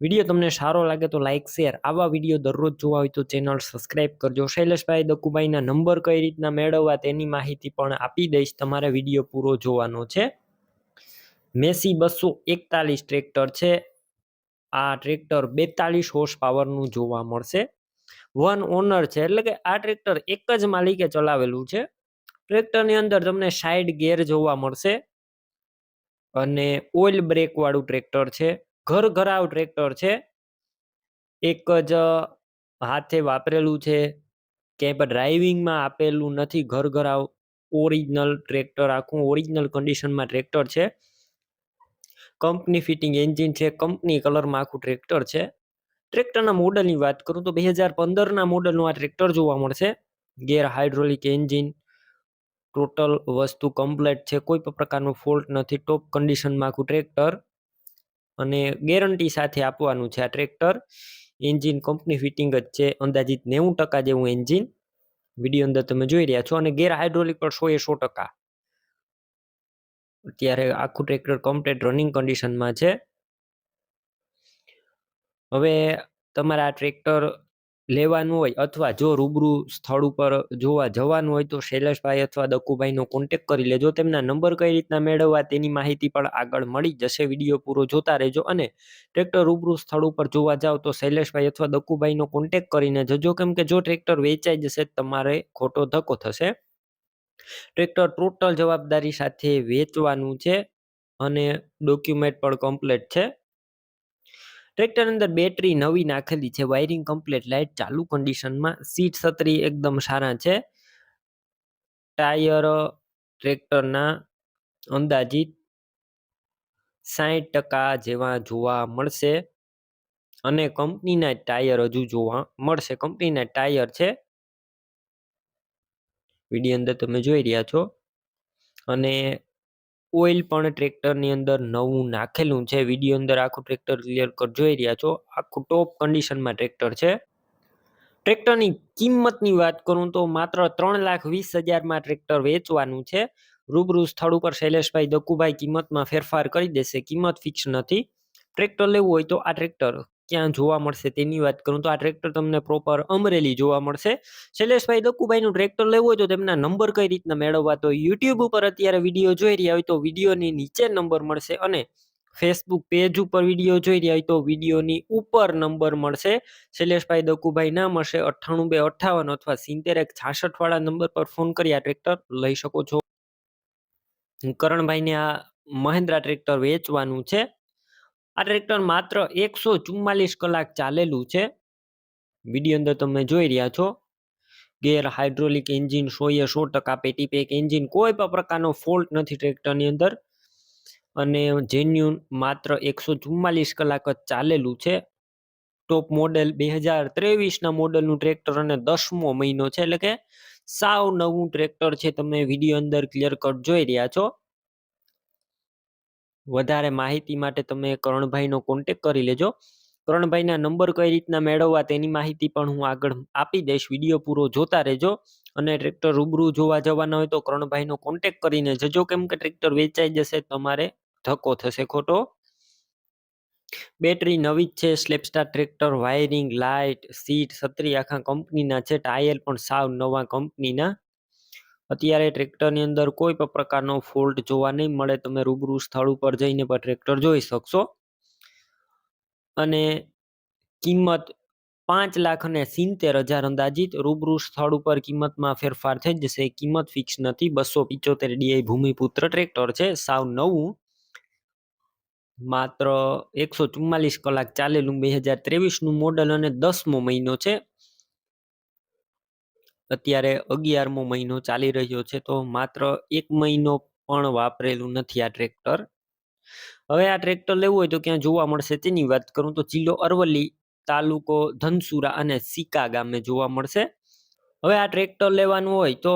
Video તમને સારો લાગે તો લાઇક શેર આવા વીડિયો દરરોજ જોવા હોય તો ચેનલ સબસ્ક્રાઇબ કરજો. શૈલેષભાઈ દકુભાઈના નંબર કઈ રીતના મેળવવા તેની માહિતી પણ આપી દઈશ. તમારે વીડિયો પૂરો જોવાનો છે. મેસી બસો એકતાલીસ ટ્રેક્ટર છે. આ ટ્રેક્ટર બેતાલીસ હોર્સ પાવરનું જોવા મળશે. વન ઓનર છે, એટલે કે આ ટ્રેક્ટર એક જ માલિકે ચલાવેલું છે. ટ્રેક્ટરની અંદર તમને સાઈડ ગેર જોવા મળશે. અને ઓઇલ બ્રેક વાળું ટ્રેક્ટર છે. ઘર ઘરાવ ટ્રેક્ટર છે. એક જ હાથે વાપરેલું છે. ક્યાંય પણ ડ્રાઇવિંગમાં આપેલું નથી ઘર ઘરાવ. ઓરિજિનલ ટ્રેક્ટર, આખું ઓરિજિનલ કન્ડિશનમાં ટ્રેક્ટર છે. કંપની ફિટિંગ એન્જિન છે. કંપની કલરમાં આખું ટ્રેક્ટર છે. ટ્રેક્ટરના મોડલની વાત કરું તો બે હજાર પંદરના મોડલનું આ ટ્રેક્ટર જોવા મળશે. ગેર હાઇડ્રોલિક એન્જિન, ટોટલ વસ્તુ કમ્પ્લેટ છે. કોઈ પણ પ્રકારનો ફોલ્ટ નથી. ટોપ કન્ડિશનમાં આખું ટ્રેક્ટર. અને ગેરંટી સાથે આપવાનું છે આ ટ્રેક્ટર. એન્જિન કંપની ફિટિંગ જ છે, અંદાજિત નેવું ટકા જેવું એન્જિન. વીડિયો અંદર તમે જોઈ રહ્યા છો અને ગેર હાઇડ્રોલિક પર સો એ સો ટકા. અત્યારે આખું ટ્રેક્ટર કમ્પ્લીટ રનિંગ કન્ડિશનમાં છે. હવે તમારા ટ્રેક્ટર લેવાનું હોય અથવા જો રૂબરૂ સ્થળ ઉપર જોવા જવાનું હોય તો શૈલેષભાઈ અથવા દકુભાઈનો કોન્ટેક કરી લેજો. તેમના નંબર કઈ રીતના મેળવવા તેની માહિતી પણ આગળ મળી જશે. વીડિયો પૂરો જોતા રહેજો અને ટ્રેક્ટર રૂબરૂ સ્થળ ઉપર જોવા જાઓ તો શૈલેષભાઈ અથવા દકુભાઈનો કોન્ટેક કરીને જજો. કેમ કે જો ટ્રેક્ટર વેચાઈ જશે તમારે ખોટો ધક્કો થશે. ટ્રેક્ટર ટોટલ જવાબદારી સાથે વેચવાનું છે અને ડોક્યુમેન્ટ પણ કમ્પ્લીટ છે. ટ્રેક્ટર અંદર બેટરી નવી નાખેલી છે વાયરિંગ કમ્પ્લીટ લાઇટ ચાલુ કન્ડિશનમાં સીટ છત્રી એકદમ સારા છે. ટાયર ટ્રેક્ટરના અંદાજિત સાઠ ટકા જેવા જોવા મળશે અને કંપનીના ટાયર હજુ જોવા મળશે. કંપનીના ટાયર છે. વીડિયો અંદર તમે જોઈ રહ્યા છો. અને ઓઇલ પણ ટ્રેક્ટરની અંદર નવું નાખેલું છે. વીડિયો અંદર આખું ટ્રેક્ટર ક્લિયર કર, જોઈ રહ્યા છો. આખું ટોપ કન્ડિશનમાં ટ્રેક્ટર છે. ટ્રેક્ટરની કિંમતની વાત કરું તો માત્ર ત્રણ લાખ વીસ હજારમાં ટ્રેક્ટર વેચવાનું છે. રૂબરૂ સ્થળ ઉપર શૈલેષભાઈ દકુભાઈ કિંમતમાં ફેરફાર કરી દેશે. કિંમત ફિક્સ નથી. ટ્રેક્ટર લેવું હોય તો આ ટ્રેક્ટર ક્યાં જોવા મળશે તેની વાત કરું તો આ ટ્રેક્ટર તમને પ્રોપર અમરેલી જોવા મળશે. શૈલેષભાઈ દક્કુભાઈનું ટ્રેક્ટર લેવું હોય તો તેમના નંબર કઈ રીતના મેળવવા તો યુટ્યુબ ઉપર અત્યારે વીડિયો જોઈ રહ્યા હોય તો વિડીયોની નીચે નંબર મળશે અને ફેસબુક પેજ ઉપર વીડિયો જોઈ રહ્યા હોય તો વિડીયોની ઉપર નંબર મળશે. શૈલેષભાઈ દક્કુભાઈ ના મળશે અઠ્ઠાણું બે અઠ્ઠાવન અથવા સિત્તેર એક છાસઠ વાળા નંબર પર ફોન કરી આ ટ્રેક્ટર લઈ શકો છો. કરણભાઈને આ મહિન્દ્રા ટ્રેક્ટર વેચવાનું છે. આ ટ્રેક્ટર માત્ર એકસો ચુમ્માલીસ કલાક ચાલેલું છે. વીડિયો અંદર તમે જોઈ રહ્યા છો. ગેર હાઇડ્રોલિક એન્જિન સો એ સો ટકા પેટી પેક એન્જિન કોઈ પણ પ્રકારનો ફોલ્ટ નથી ટ્રેક્ટરની અંદર. અને જેન્યુન માત્ર એકસો ચુમ્માલીસ કલાક જ ચાલેલું છે. ટોપ મોડેલ બે હજાર ત્રેવીસના મોડેલનું ટ્રેક્ટર અને દસમો મહિનો છે. એટલે કે સાવ નવું ટ્રેક્ટર છે. તમે વીડિયો અંદર ક્લિયર કટ જોઈ રહ્યા છો. વધારે માહિતી માટે તમે કરણભાઈનો કોન્ટેક કરી લેજો. કરણભાઈના નંબર કઈ રીતના મેળવવા તેની માહિતી પણ હું આગળ આપી દઈશ. વીડિયો પૂરો જોતા રહેજો અને ટ્રેક્ટર રૂબરૂ જોવા જવાના હોય તો કરણભાઈનો કોન્ટેક કરીને જજો. કેમ કે ટ્રેક્ટર વેચાઈ જશે, તમારે ધક્કો થશે ખોટો. બેટરી નવી જ છે self start tractor wiring light seat છત્રી આખા કંપનીના છે ટાયર પણ સાવ નવા કંપનીના અત્યારે ટ્રેક્ટરની અંદર કોઈ પણ પ્રકારનો ફોલ્ટ જોવા નહીં મળે. તમે રૂબરૂ સ્થળ ઉપર જઈને પણ ટ્રેક્ટર જોઈ શકશો. અને કિંમત પાંચ લાખ અને સિત્તેર હજાર અંદાજિત રૂબરૂ સ્થળ ઉપર કિંમતમાં ફેરફાર થઈ જશે. કિંમત ફિક્સ નથી. બસો પિચોતેર ડીઆઈ ભૂમિપુત્ર ટ્રેક્ટર છે. સાવ નવું. માત્ર એકસો ચુમ્માલીસ કલાક ચાલેલું બે હજાર ત્રેવીસનું મોડલ અને દસમો મહિનો છે. અત્યારે અગિયારમો મહિનો ચાલી રહ્યો છે, તો માત્ર એક મહિનો પણ વાપરેલું નથી આ ટ્રેક્ટર. હવે આ ટ્રેક્ટર લેવું હોય તો ક્યાં જોવા મળશે? તેની વાત કરું તો જિલ્લો અરવલ્લી તાલુકો ધનસુરા અને સિકા ગામે જોવા મળશે. હવે આ ટ્રેક્ટર લેવાનું હોય તો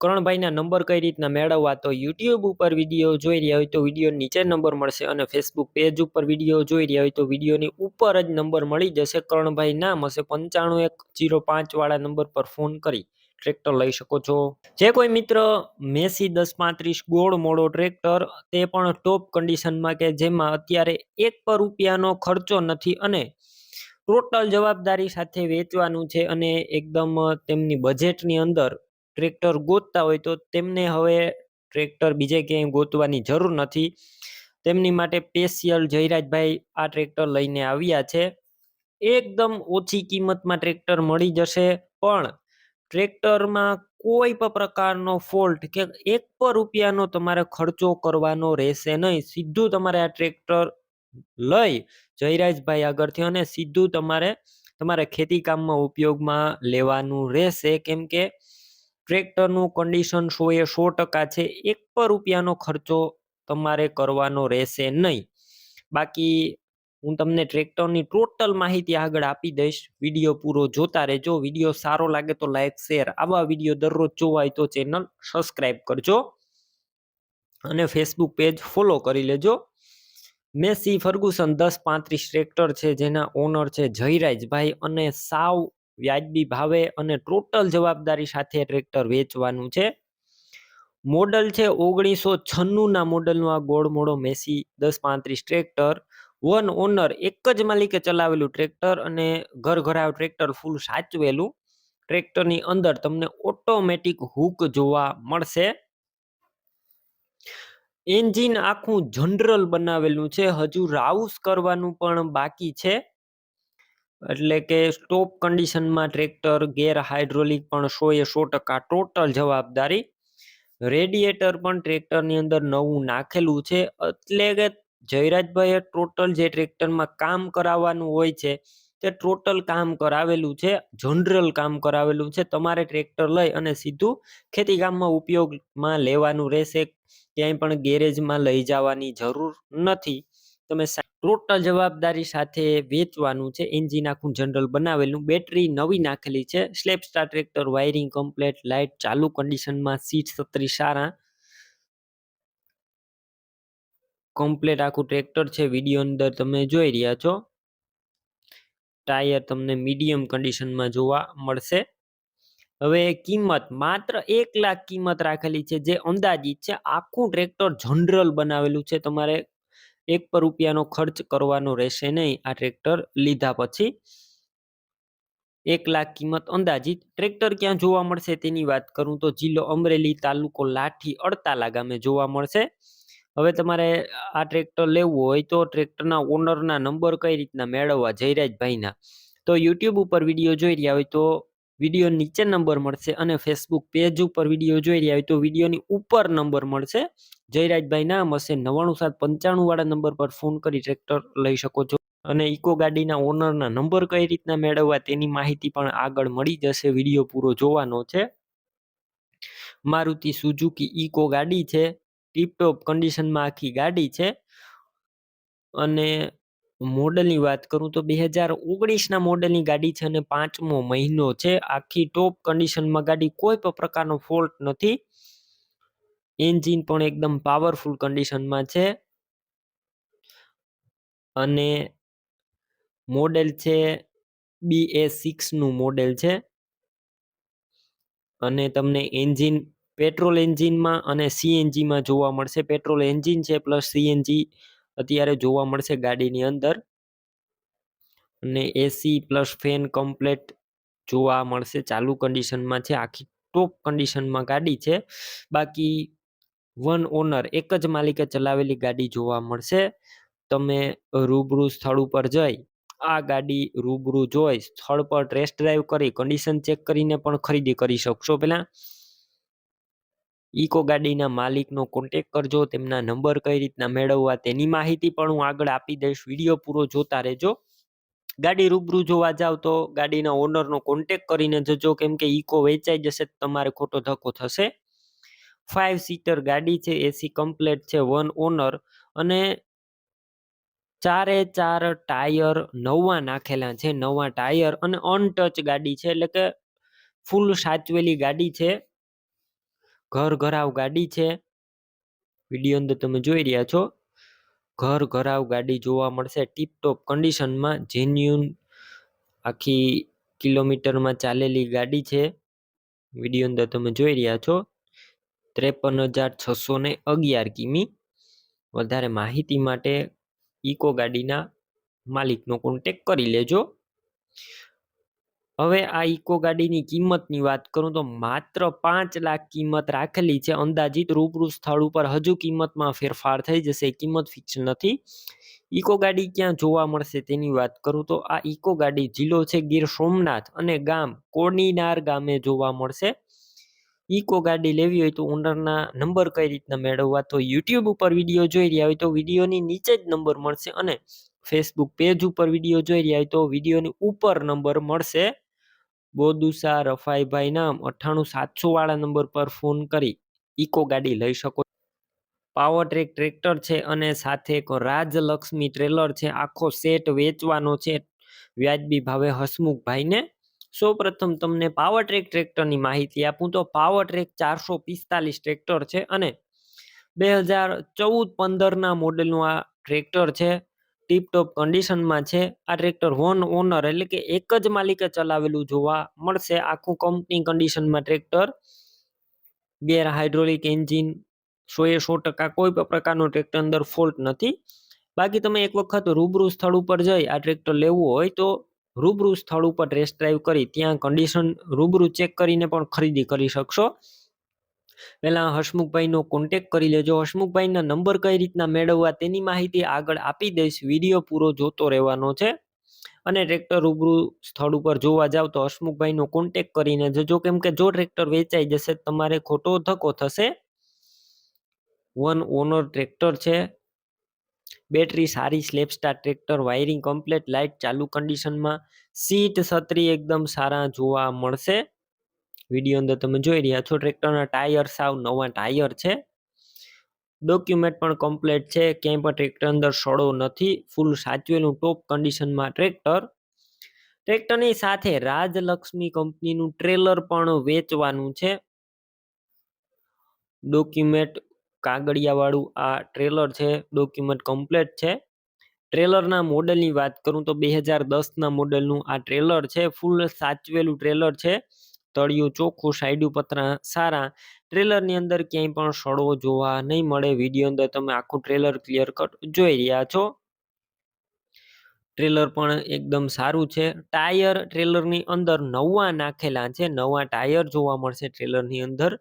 કરણભાઈના નંબર કઈ રીતના મેળવવા તો યુટ્યુબ ઉપર વીડિયો જોઈ રહ્યા હોય તો વીડિયો નીચે નંબર મળશે અને ફેસબુક પેજ ઉપર વીડિયો જોઈ રહ્યા હોય તો વિડીયોની ઉપર જ નંબર મળી જશે. કરણભાઈ નામ હશે પંચાણું એક જીરો પાંચવાળા નંબર પર ફોન કરી ટ્રેક્ટર લઈ શકો છો. જે કોઈ મિત્ર મેસી દસ પાંત્રીસ ગોળ મોડો ટ્રેક્ટર તે પણ ટોપ કન્ડિશનમાં કે જેમાં અત્યારે એક પર રૂપિયાનો ખર્ચો નથી અને ટોટલ જવાબદારી સાથે વેચવાનું છે અને એકદમ તેમની બજેટની અંદર ટ્રેક્ટર ગોતતા હોય તો તેમને હવે ટ્રેક્ટર બીજે ક્યાંય ગોતવાની જરૂર નથી. તેમની માટે સ્પેશિયલ જયરાજભાઈ આ ટ્રેક્ટર લઈને આવ્યા છે. એકદમ ઓછી કિંમતમાં ટ્રેક્ટર મળી જશે, પણ ટ્રેક્ટરમાં કોઈ પણ પ્રકારનો ફોલ્ટ કે એક પર રૂપિયાનો તમારે ખર્ચો કરવાનો રહેશે નહીં. સીધું તમારે આ ટ્રેક્ટર લઈ જયરાજભાઈ આગળથી અને સીધું તમારે તમારે ખેતી કામમાં ઉપયોગમાં લેવાનું રહેશે. કેમ કે ટ્રેક્ટરનું કન્ડિશન સો એ સો ટકા છે? એક પર રૂપિયાનો ખર્ચો તમારે કરવાનો રહેશે નહીં. બાકી હું તમને ટ્રેક્ટરની ટોટલ માહિતી આગળ આપી દઈશ. વીડિયો પૂરો જોતા રહેજો. વીડિયો સારો લાગે તો લાઈક શેર આવા વીડિયો દરરોજ જોવાય તો ચેનલ સબસ્ક્રાઈબ કરજો અને ફેસબુક પેજ ફોલો કરી લેજો. મેસી ફર્ગુસન દસ પાંત્રીસ ટ્રેક્ટર છે, જેના ઓનર છે જયરાજભાઈ અને સાવ વ્યાજબી ભાવે અને ટોટલ જવાબદારી સાથે ટ્રેક્ટર વેચવાનું છે. મોડલ છે ઓગણીસો છન્નુંના મોડલનું આ ગોળ મોડો મેસી દસ પાંત્રીસ ટ્રેક્ટર. વન ઓનર એક જ માલિકે ચલાવેલું ટ્રેક્ટર અને ઘર ઘરાવ ટ્રેક્ટર ફૂલ સાચવેલું. ટ્રેક્ટરની અંદર તમને ઓટોમેટિક હુક જોવા મળશે. એન્જિન આખું જનરલ બનાવેલું છે. હજુ રાઉસ કરવાનું પણ બાકી છે. એટલે કે સ્ટોપ કન્ડિશનમાં ટ્રેક્ટર ગેર હાઇડ્રોલિક પણ સો એ સો ટકા ટોટલ જવાબદારી. રેડિએટર પણ ટ્રેક્ટરની અંદર નવું નાખેલું છે. એટલે કે જયરાજભાઈએ ટોટલ જે ટ્રેક્ટરમાં કામ કરાવવાનું હોય છે, તે ટોટલ કામ કરાવેલું છે જનરલ કામ કરાવેલું છે. તમારે ટ્રેક્ટર લઈ અને સીધું ખેતીકામમાં ઉપયોગમાં લેવાનું રહેશે. ક્યાંય પણ ગેરેજમાં લઈ જવાની જરૂર નથી. તમે ટોટલ જવાબદારી સાથે વેચવાનું છે એન્જિન આખું જનરલ બનાવેલું, બેટરી નવી નાખેલી છે self start tractor, wiring complete, light ચાલુ કન્ડિશનમાં, સીટ સત્રી સારા. કમ્પ્લેટ આખું ટ્રેક્ટર છે, વીડિયો અંદર તમે જોઈ રહ્યા છો. ટાયર તમને મીડિયમ કન્ડિશનમાં જોવા મળશે. હવે કિંમત, માત્ર એક લાખ કિંમત રાખેલી છે, જે અંદાજિત છે, આખું ટ્રેક્ટર જનરલ બનાવેલું છે, તમારે એક પર રૂપિયાનો ખર્ચ કરવાનો રહેશે નહીં. આ ટ્રેક્ટર લીધા પછી એક લાખ કિંમત અંદાજિત. ટ્રેક્ટર ક્યાં જોવા મળશે તેની વાત કરું તો જિલ્લો અમરેલી તાલુકો લાઠી અડતાલા ગામે જોવા મળશે. હવે તમારે આ ટ્રેક્ટર લેવું હોય તો ટ્રેક્ટરના ઓનરના નંબર કઈ રીતના મેળવવા જયરાજભાઈના? તો યુટ્યુબ ઉપર વીડિયો જોઈ રહ્યા હોય તો વીડિયો નીચે નંબર મળશે અને ફેસબુક પેજ ઉપર વીડિયો જોઈ રહ્યા હોય તો વિડીયોની ઉપર નંબર મળશે. જયરાજભાઈ નામ હશે નવ્વાણું સાત પંચાણું વાળા નંબર પર ફોન કરી ટ્રેક્ટર લઈ શકો છો. અને ઇકો ગાડીના ઓનરના નંબર કઈ રીતના મેળવવા તેની માહિતી પણ આગળ મળી જશે. વીડિયો પૂરો જોવાનો છે. મારુતિ સુઝુકી ઇકો ગાડી છે. ટીપટોપ કન્ડિશનમાં આખી ગાડી છે. અને મોડલની વાત કરું તો બે હજાર ઓગણીસના મોડલની ગાડી છે અને પાંચમો મહિનો છે. આખી ટોપ કન્ડિશનમાં ગાડી કોઈ પણ પ્રકારનો ફોલ્ટ નથી. એન્જિન પણ એકદમ પાવરફુલ કન્ડિશનમાં છે. અને મોડેલ છે બી એ સિક્સનું મોડેલ છે. અને તમને એન્જિન, પેટ્રોલ એન્જિનમાં અને સીએનજીમાં જોવા મળશે. પેટ્રોલ એન્જિન છે પ્લસ સીએનજી અત્યારે જોવા મળશે ગાડીની અંદર. અને એસી પ્લસ ફેન કમ્પ્લેટ જોવા મળશે. ચાલુ કન્ડિશનમાં છે. આખી ટોપ કન્ડિશનમાં ગાડી છે. બાકી વન ઓનર, એક જ માલિકે ચલાવેલી ગાડી જોવા મળશે. તમે રૂબરૂ સ્થળ ઉપર જઈ, આ ગાડી રૂબરૂ જોઈ, સ્થળ પર ટેસ્ટ ડ્રાઈવ કરી કન્ડિશન ચેક કરીને પણ ખરીદી કરી શકશો પહેલાં. ઇકો ગાડીના માલિકનો કોન્ટેક કરજો, તેમના નંબર કઈ રીતના મેળવવા તેની માહિતી પણ હું આગળ આપી દઈશ. વીડિયો પૂરો જોતા રહેજો. ગાડી રૂબરૂ જોવા જાવ તો ગાડીના ઓનરનો કોન્ટેક કરીને જજો, કેમ કે ઇકો વેચાઈ જશે, તમારે ખોટો ધક્કો થશે. ફાઇવ સીટર ગાડી છે એસી કમ્પ્લેટ છે વન ઓનર અને ચારે ચાર ટાયર નવા નાખેલા છે, નવા ટાયર અને અનટચ ગાડી છે, એટલે કે ફૂલ સાચવેલી ગાડી છે, ઘર ઘરાવ ગાડી છે. વીડિયો અંદર તમે જોઈ રહ્યા છો. ઘર ઘરાવ ગાડી જોવા મળશે ટીપટોપ કન્ડિશનમાં જેન્યુન આખી કિલોમીટરમાં ચાલેલી ગાડી છે. વીડિયો અંદર તમે જોઈ રહ્યા છો. ત્રેપન હજાર છસો ને અગિયાર કિમી. વધારે માહિતી માટે ઇકો ગાડીના માલિકનો કોન્ટેક કરી લેજો. હવે આ ઇકો ગાડીની કિંમતની વાત કરું તો માત્ર પાંચ લાખ કિંમત રાખેલી છે. અંદાજિત રૂબરૂ સ્થળ ઉપર હજુ કિંમતમાં ફેરફાર થઈ જશે. કિંમત ફિક્સ નથી. ઇકો ગાડી ક્યાં જોવા મળશે તેની વાત કરું તો આ ઇકો ગાડી જિલ્લો છે ગીર સોમનાથ અને ગામ કોડીનાર ગામે જોવા મળશે. ઇકો ગાડી લેવી હોય તો ઓનરના નંબર કઈ રીતના મેળવવા? તો યુટ્યુબ ઉપર વીડિયો જોઈ રહ્યા હોય તો વિડીયોની નીચે જ નંબર મળશે અને ફેસબુક પેજ ઉપર વીડિયો જોઈ રહ્યા હોય તો વિડીયોની ઉપર નંબર મળશે. બોદુસા રફાઈભાઈ નામ અઠ્ઠાણું સાતસો વાળા નંબર પર ફોન કરી. ઇકો ગાડી લઈ શકો. પાવર ટ્રેક ટ્રેક્ટર છે અને સાથે એક રાજલક્ષ્મી ટ્રેલર છે. આખો સેટ વેચવાનો છે. વ્યાજબી ભાવે હસમુખભાઈને સૌપ્રથમ તમને પાવર ટ્રેક ટ્રેક્ટરની માહિતી આપું. તો પાવર ટ્રેક ચારસો પિસ્તાલીસ ટ્રેક્ટર છે અને બે હજાર ચૌદ પંદરના મોડેલનું આ ટ્રેક્ટર છે. ટીપટોપ કન્ડિશનમાં છે. આ ટ્રેક્ટર વન ઓનર એટલે કે એક જ માલિકે ચલાવેલું જોવા મળશે. આખું કંપની કન્ડિશનમાં ટ્રેક્ટર ગેર હાઇડ્રોલિક એન્જિન સો એ સો ટકા કોઈ પણ પ્રકારનો ટ્રેક્ટર અંદર ફોલ્ટ નથી. બાકી તમે એક વખત રૂબરૂ સ્થળ ઉપર જઈ આ ટ્રેક્ટર લેવું હોય તો રૂબરૂ સ્થળ ઉપર ટેસ્ટ ડ્રાઈવ કરી ત્યાં કન્ડિશન રૂબરૂ ચેક કરીને પણ ખરીદી કરી શકશો. પહેલાં હસમુખભાઈનો કોન્ટેક કરી લેજો. હસમુખભાઈના નંબર કઈ રીતના મેળવવા તેની માહિતી આગળ આપી દઈશ. વીડિયો પૂરો જોતો રહેવાનો છે. અને ટ્રેક્ટર રૂબરૂ સ્થળ ઉપર જોવા જાવ તો હસમુખભાઈનો કોન્ટેક કરીને જજો. કેમ કે જો ટ્રેક્ટર વેચાઈ જશે તમારે ખોટો ધક્કો થશે. વન ઓનર ટ્રેક્ટર છે. બેટરી સારી self start tractor, wiring complete, light ચાલુ કન્ડિશનમાં, સીટ છત્રી એકદમ સારા જોવા મળશે. વીડિયો અંદર તમે જોઈ રહ્યા છો, ટ્રેક્ટરના ટાયર સાવ નવા ટાયર છે. ડોક્યુમેન્ટ પણ કમ્પ્લેટ છે, ક્યાંય પણ ટ્રેક્ટર અંદર સડો નથી, ફૂલ સાચવેલું ટોપ કન્ડિશનમાં ટ્રેક્ટર. ટ્રેક્ટરની સાથે રાજલક્ષ્મી કંપનીનું ટ્રેલર પણ વેચવાનું છે. ડોક્યુમેન્ટ કાગળિયાવાળું આ ટ્રેલર છે ડોક્યુમેન્ટ કમ્પ્લેટ છે. ટ્રેલરના મોડલની વાત કરું તો બે હજાર દસના મોડલનું આ ટ્રેલર છે ફૂલ સાચવેલું ટ્રેલર છે. તળિયું ચોખ્ખું સાઈડું પતરા સારા. ટ્રેલરની અંદર ક્યાંય પણ સડવો જોવા નહીં મળે. વીડિયો અંદર તમે આખું ટ્રેલર ક્લિયર કટ જોઈ રહ્યા છો. ટ્રેલર પણ એકદમ સારું છે. ટાયર ટ્રેલરની અંદર નવા નાખેલા છે. નવા ટાયર જોવા મળશે ટ્રેલરની અંદર.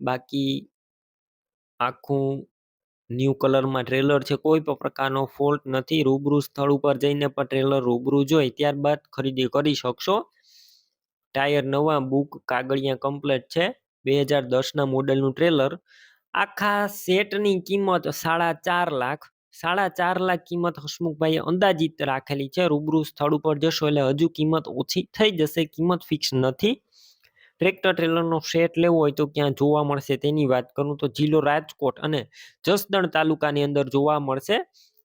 બાકી આખું ન્યૂ કલરમાં ટ્રેલર છે, કોઈ પણ પ્રકારનો ફોલ્ટ નથી. રૂબરૂ સ્થળ ઉપર જઈને પણ ટ્રેલર રૂબરૂ જોઈ, ત્યારબાદ ખરીદી કરી શકશો. ટાયર નવા, બુક કાગળિયા કમ્પ્લેટ છે. બે હજાર દસના મોડેલનું ટ્રેલર. આખા સેટની કિંમત સાડા ચાર લાખ, સાડા ચાર લાખ કિંમત હસમુખભાઈએ અંદાજિત રાખેલી છે. રૂબરૂ સ્થળ ઉપર જશો એટલે હજુ કિંમત ઓછી થઈ જશે, કિંમત ફિક્સ નથી. ટ્રેક્ટર ટ્રેલરનો સેટ લેવો હોય તો ક્યાં જોવા મળશે તેની વાત કરું તો જિલ્લો રાજકોટ અને જસદણ તાલુકાની અંદર જોવા મળશે.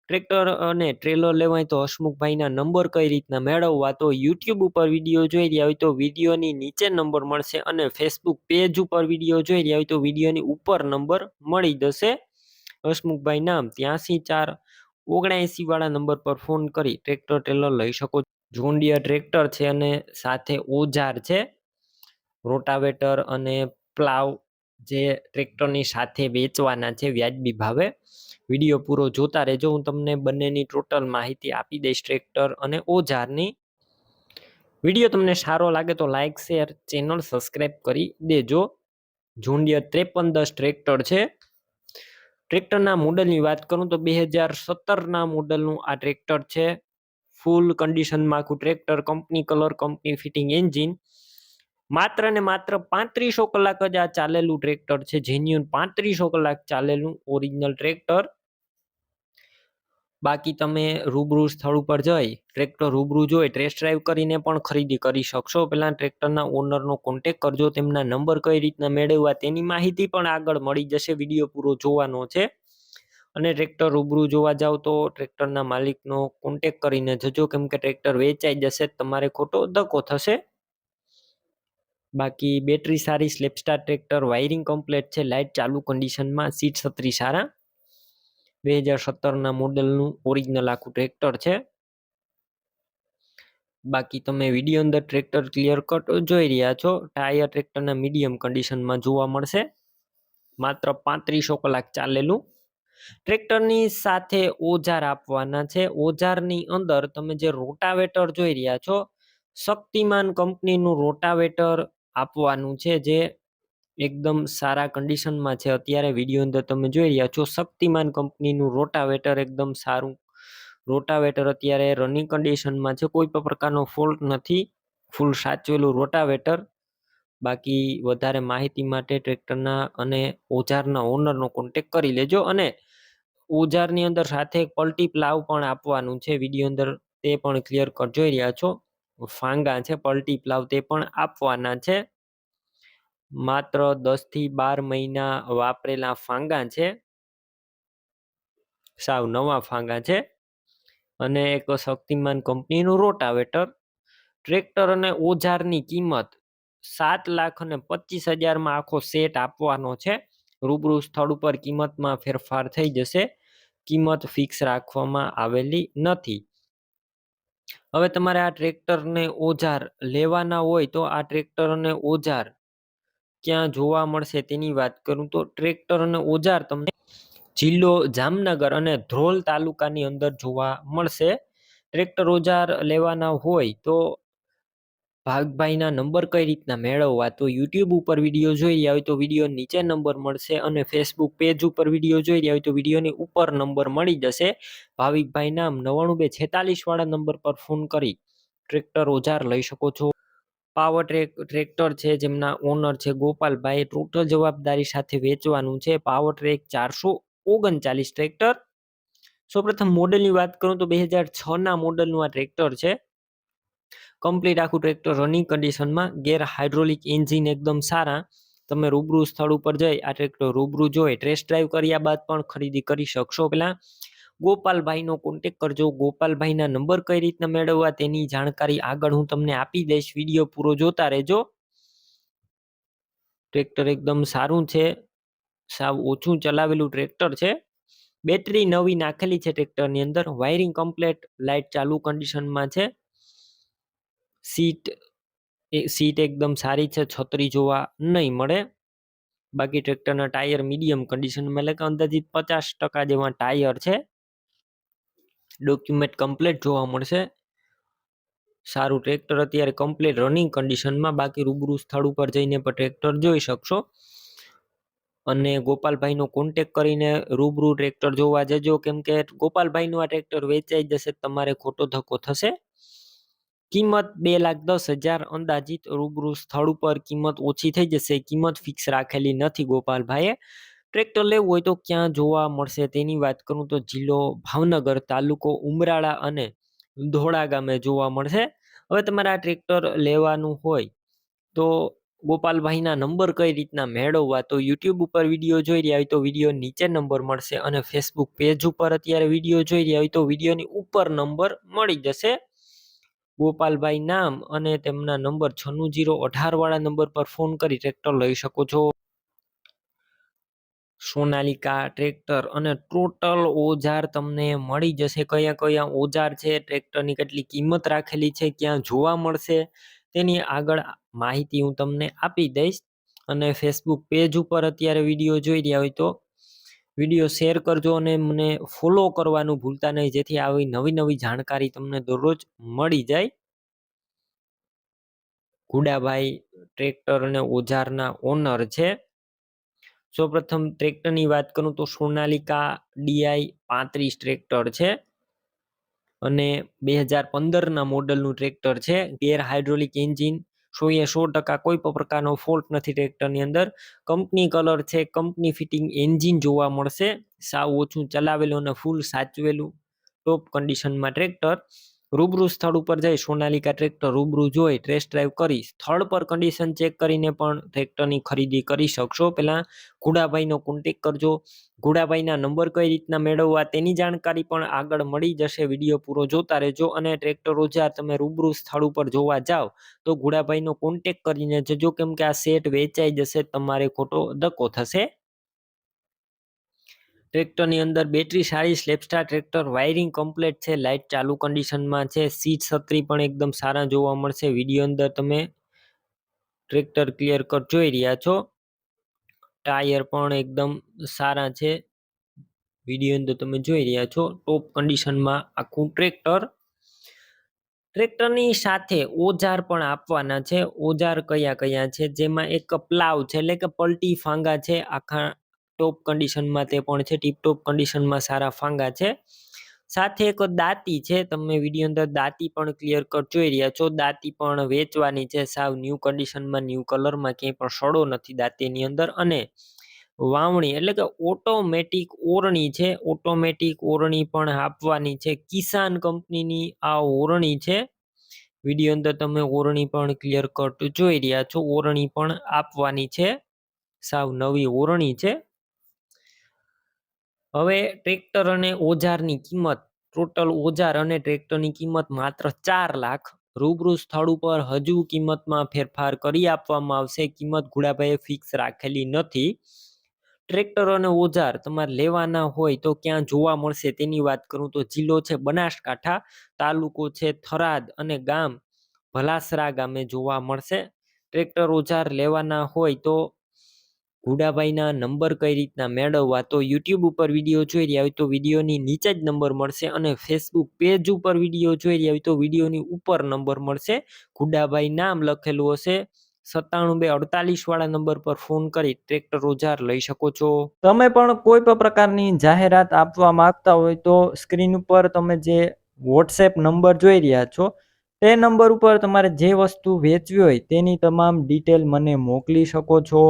ટ્રેક્ટર અને ટ્રેલર લેવાય તો હસમુખભાઈના નંબર કઈ રીતના મેળવવા તો યુટ્યુબ ઉપર વીડિયો જોઈ રહ્યા હોય તો વિડીયોની નીચે નંબર મળશે અને ફેસબુક પેજ ઉપર વીડિયો જોઈ રહ્યા હોય તો વિડીયોની ઉપર નંબર મળી જશે. હસમુખભાઈ નામ ત્યાંસી ચાર ઓગણએંસી વાળા નંબર પર ફોન કરી ટ્રેક્ટર ટ્રેલર લઈ શકો જોન્ડિયર ટ્રેક્ટર છે અને સાથે ઓજાર છે. રોટાવેટર અને પ્લાવ જે ટ્રેક્ટરની સાથે વેચવાના છે વ્યાજબી ભાવે. વીડિયો પૂરો જોતા રહેજો. હું તમને બંનેની ટોટલ માહિતી આપી દઈશ ટ્રેક્ટર અને ઓજારની. વીડિયો તમને સારો લાગે તો લાઇક શેર, ચેનલ સબસ્ક્રાઈબ કરી દેજો. જોન્ડિયર ત્રેપન દસ ટ્રેક્ટર છે. ટ્રેક્ટરના મોડલની વાત કરું તો બે હજાર સત્તરના મોડલનું આ ટ્રેક્ટર છે. ફૂલ કન્ડિશનમાં આખું tractor, company colour, company fitting engine. માત્ર ને માત્ર પાંત્રીસો કલાક જ આ ચાલેલું ટ્રેક્ટર છે જેન્યુન પાંત્રીસો કલાક ચાલેલું ઓરિજિનલ ટ્રેક્ટર. બાકી તમે રૂબરૂ સ્થળ ઉપર જઈ, ટ્રેક્ટર રૂબરૂ જોઈ ટેસ્ટ ડ્રાઈવ કરીને પણ ખરીદી કરી શકશો. પહેલાં ટ્રેક્ટરના ઓનરનો કોન્ટેક કરજો, તેમના નંબર કઈ રીતના મેળવવા તેની માહિતી પણ આગળ મળી જશે, વીડિયો પૂરો જોવાનો છે. અને ટ્રેક્ટર રૂબરૂ જોવા જાવ તો ટ્રેક્ટરના માલિકનો કોન્ટેક કરીને જજો, કેમ કે ટ્રેક્ટર વેચાઈ જશે, તમારે ખોટો ધક્કો થશે. બાકી બેટરી સારી self start tractor wiring complete છે લાઇટ ચાલુ કન્ડિશનમાં સીટ છત્રી સારા. બે હજાર સત્તરના મોડલનું ઓરિજિનલ આખું ટ્રેક્ટર છે. બાકી તમે વીડિયો અંદર ટ્રેક્ટર ક્લિયર કટ જોઈ રહ્યા છો. ટાયર ટ્રેક્ટરના મીડિયમ કન્ડિશનમાં જોવા મળશે. માત્ર પાંત્રીસો કલાક ચાલેલું. ટ્રેક્ટરની સાથે ઓજાર આપવાના છે. ઓજારની અંદર તમે જે રોટાવેટર જોઈ રહ્યા છો, શક્તિમાન કંપનીનું રોટાવેટર આપવાનું છે જે એકદમ સારા કન્ડિશનમાં છે. અત્યારે વીડિયો અંદર તમે જોઈ રહ્યા છો, શક્તિમાન કંપનીનું રોટાવેટર એકદમ સારું. રોટાવેટર અત્યારે રનિંગ કન્ડિશનમાં છે. કોઈ પણ પ્રકારનો ફોલ્ટ નથી. ફૂલ સાચવેલું રોટાવેટર બાકી વધારે માહિતી માટે ટ્રેક્ટરના અને ઓજારના ઓનરનો કોન્ટેક કરી લેજો અને ઓજારની અંદર સાથે પલ્ટી પ્લાવ પણ આપવાનું છે. વીડિયો અંદર તે પણ ક્લિયર કટ જોઈ રહ્યા છો. ફાંગા છે, પલટી પ્લાવ તે પણ આપવાના છે. માત્ર દસથી બાર મહિના વાપરેલા ફાંગા છે. સાવ નવા ફાંગા છે. અને એક શક્તિમાન કંપનીનું રોટાવેટર. ટ્રેક્ટર અને ઓજારની કિંમત સાત લાખ અને પચીસ હજારમાં આખો સેટ આપવાનો છે. રૂબરૂ સ્થળ ઉપર કિંમતમાં ફેરફાર થઈ જશે. કિંમત ફિક્સ રાખવામાં આવેલી નથી. હવે તમારે આ ટ્રેક્ટરને ઓજાર લેવાના હોય તો આ ટ્રેક્ટર અને ઓજાર ક્યાં જોવા મળશે તેની વાત કરું તો ટ્રેક્ટર અને ઓજાર તમને જિલ્લો જામનગર અને ધ્રોલ તાલુકાની અંદર જોવા મળશે. ટ્રેક્ટર ઓજાર લેવાના હોય તો ભાગભાઈના નંબર કઈ રીતના મેળવવા? તો યુટ્યુબ ઉપર વીડિયો જોઈ રહ્યા હોય તો વીડિયો નીચે નંબર મળશે અને ફેસબુક પેજ ઉપર વીડિયો જોઈ રહ્યા હોય તો વિડીયોની ઉપર નંબર મળી જશે. ભાવિકભાઈના નવાણું બે છેતાલીસ વાળા નંબર પર ફોન કરી. ટ્રેક્ટર ઓજાર લઈ શકો છો. પાવર ટ્રેક ટ્રેક્ટર છે, જેમના ઓનર છે ગોપાલભાઈ. ટોટલ જવાબદારી સાથે વેચવાનું છે. પાવર ટ્રેક ચારસો ઓગણચાલીસ ટ્રેક્ટર સૌપ્રથમ મોડલની વાત કરું તો બે હજાર છના મોડલનું આ ટ્રેક્ટર છે. કમ્પ્લીટ આખું ટ્રેક્ટર રનિંગ કન્ડિશનમાં ગેર હાઇડ્રોલિક એન્જિન એકદમ સારા. તમે રૂબરૂ સ્થળ ઉપર જઈ આ ટ્રેક્ટર રૂબરૂ જોઈ ટેસ્ટ ડ્રાઈવ કર્યા બાદ પણ ખરીદી કરી શકશો પેલા. ગોપાલભાઈનો કોન્ટેક કરજો. ગોપાલભાઈના નંબર કઈ રીતના મેળવવા તેની જાણકારી આગળ હું તમને આપી દઈશ. વીડિયો પૂરો જોતા રહેજો. ટ્રેક્ટર એકદમ સારું છે. સાવ ઓછું ચલાવેલું ટ્રેક્ટર છે. બેટરી નવી નાખેલી છે ટ્રેક્ટરની અંદર. વાયરિંગ કમ્પ્લેટ લાઇટ ચાલુ કન્ડિશનમાં છે. સીટ એ, સીટ એકદમ સારી છે, છત્રી જોવા નહીં મળે. બાકી ટ્રેક્ટરના ટાયર મીડિયમ કન્ડિશનમાં એટલે કે અંદાજિત પચાસ ટકા જેવા ટાયર છે. ડોક્યુમેન્ટ કમ્પ્લીટ જોવા મળશે. સારું ટ્રેક્ટર અત્યારે કમ્પ્લીટ રનિંગ કન્ડિશનમાં બાકી રૂબરૂ સ્થળ ઉપર જઈને પણ ટ્રેક્ટર જોઈ શકશો. અને ગોપાલભાઈનો કોન્ટેક કરીને રૂબરૂ ટ્રેક્ટર જોવા જજો, કેમ કે ગોપાલભાઈનું આ ટ્રેક્ટર વેચાઈ જશે, તમારે ખોટો ધક્કો થશે. કિંમત બે લાખ દસ હજાર અંદાજિત રૂબરૂ સ્થળ ઉપર કિંમત ઓછી થઈ જશે. કિંમત ફિક્સ રાખેલી નથી ગોપાલભાઈએ. ટ્રેક્ટર લેવું હોય તો ક્યાં જોવા મળશે તેની વાત કરું તો જિલ્લો ભાવનગર તાલુકો ઉમરાળા અને ધોળા ગામે જોવા મળશે. હવે તમારે આ ટ્રેક્ટર લેવાનું હોય તો ગોપાલભાઈના નંબર કઈ રીતના મેળવવા તો યુટ્યુબ ઉપર વીડિયો જોઈ રહ્યા હોય તો વીડિયો નીચે નંબર મળશે અને ફેસબુક પેજ ઉપર અત્યારે વીડિયો જોઈ રહ્યા હોય તો વિડીયોની ઉપર નંબર મળી જશે. ગોપાલભાઈ નામ અને તેમના નંબર છન્નું જીરો અઢાર વાળા નંબર પર ફોન કરી ટ્રેક્ટર લઈ શકો છો. સોનાલિકા ટ્રેક્ટર અને ટોટલ ઓજાર તમને મળી જશે. કયા કયા ઓજાર છે, ટ્રેક્ટરની કેટલી કિંમત રાખેલી છે, ક્યાં જોવા મળશે, તેની આગળ માહિતી હું તમને આપી દઈશ. અને ફેસબુક પેજ ઉપર અત્યારે વીડિયો જોઈ રહ્યા હોય તો વીડિયો શેર કરજો અને મને ફોલો કરવાનું ભૂલતા નહીં. જેથી આવી નવી નવી જાણકારી તમને દરરોજ મળી જાય. ગુડાભાઈ ટ્રેક્ટર અને ઓજારના ઓનર છે. સૌપ્રથમ ટ્રેક્ટરની વાત કરું તો સોનાલિકા ડીઆઈ પાંત્રીસ ટ્રેક્ટર છે અને બે હજાર પંદરના મોડલનું ટ્રેક્ટર છે. ગેર હાઇડ્રોલિક એન્જિન સો એ સો ટકા કોઈ પણ પ્રકારનો ફોલ્ટ નથી ટ્રેક્ટરની અંદર. કંપની કલર છે કંપની ફિટિંગ એન્જિન જોવા મળશે. સાવ ઓછું ચલાવેલું અને ફૂલ સાચવેલું. ટોપ કન્ડિશનમાં ટ્રેક્ટર રૂબરૂ સ્થળ ઉપર જઈ સોનાલિકા ટ્રેક્ટર રૂબરૂ જોઈ ટેસ્ટ ડ્રાઈવ કરી સ્થળ પર કન્ડિશન ચેક કરીને પણ ટ્રેક્ટરની ખરીદી કરી શકશો. પહેલાં ઘુડાભાઈનો કોન્ટેક કરજો. ઘુડાભાઈના નંબર કઈ રીતના મેળવવા તેની જાણકારી પણ આગળ મળી જશે. વીડિયો પૂરો જોતા રહેજો અને ટ્રેક્ટરો જ્યાં તમે રૂબરૂ સ્થળ ઉપર જોવા જાઓ તો ઘોડાભાઈનો કોન્ટેક કરીને જજો. કેમ કે આ સેટ વેચાઈ જશે, તમારે ખોટો ધક્કો થશે. ટ્રેક્ટરની અંદર બેટરી સારી, self start tractor, wiring complete છે, લાઇટ ચાલુ કન્ડિશનમાં છે, સીટ છત્રી પણ એકદમ સારા જોવા મળશે. વીડિયો અંદર તમે ટ્રેક્ટર ક્લિયર કટ જોઈ રહ્યા છો. ટાયર પણ એકદમ સારા છે. વીડિયો અંદર તમે જોઈ રહ્યા છો. ટોપ કન્ડિશનમાં આખું ટ્રેક્ટર. ટ્રેક્ટરની સાથે ઓજાર પણ આપવાના છે. ઓજાર કયા કયા છે? જેમાં એક પ્લાવ છે, એટલે કે પલટી ફાંગા છે. આખા ટોપ કન્ડિશનમાં તે પણ છે. ટીપટોપ કન્ડિશનમાં સારા ફાંગા છે. સાથે એક દાંતી છે. તમે વીડિયો અંદર દાંતી પણ ક્લિયર કટ જોઈ રહ્યા છો. દાંતી પણ વેચવાની છે. સાવ ન્યૂ કન્ડિશનમાં ન્યૂ કલરમાં ક્યાંય પણ સડો નથી દાંતીની અંદર. અને વાવણી એટલે કે ઓટોમેટિક ઓરણી છે. ઓટોમેટિક ઓરણી પણ આપવાની છે. કિસાન કંપનીની આ ઓરણી છે. વીડિયો અંદર તમે ઓરણી પણ ક્લિયર કટ જોઈ રહ્યા છો. ઓરણી પણ આપવાની છે. સાવ નવી ઓરણી છે. હવે ટ્રેક્ટર અને ઓજારની કિંમત, ટોટલ ઓજાર અને ટ્રેક્ટરની કિંમત માત્ર ચાર લાખ. રૂબરૂ સ્થળ ઉપર હજુ કિંમતમાં ફેરફાર કરી આપવામાં આવશે. કિંમત ઘોડાભાઈએ ફિક્સ રાખેલી નથી. ટ્રેક્ટર અને ઓજાર તમારે લેવાના હોય તો ક્યાં જોવા મળશે તેની વાત કરું તો જિલ્લો છે બનાસકાંઠા, તાલુકો છે થરાદ અને ગામ ભલાસરા ગામે જોવા મળશે. ટ્રેક્ટર, ઓજાર લેવાના હોય તો ઘુડાભાઈના નંબર કઈ રીતના મેળવવા તો યુટ્યુબ ઉપર વીડિયો જોઈ રહ્યા હોય તો વિડીયોની નીચે જ નંબર મળશે અને ફેસબુક પેજ ઉપર વીડિયો જોઈ રહ્યા હોય તો વિડીયોની ઉપર નંબર મળશે. ઘુડાભાઈ નામ લખેલું હશે. સત્તાણું બે અડતાલીસ વાળા નંબર પર ફોન કરી ટ્રેક્ટર ઓજાર લઈ શકો છો. તમે પણ કોઈ પણ પ્રકારની જાહેરાત આપવા માંગતા હોય તો સ્ક્રીન ઉપર તમે જે વોટ્સએપ નંબર જોઈ રહ્યા છો, તે નંબર ઉપર તમારે જે વસ્તુ વેચવી હોય તેની તમામ ડિટેલ મને મોકલી શકો છો.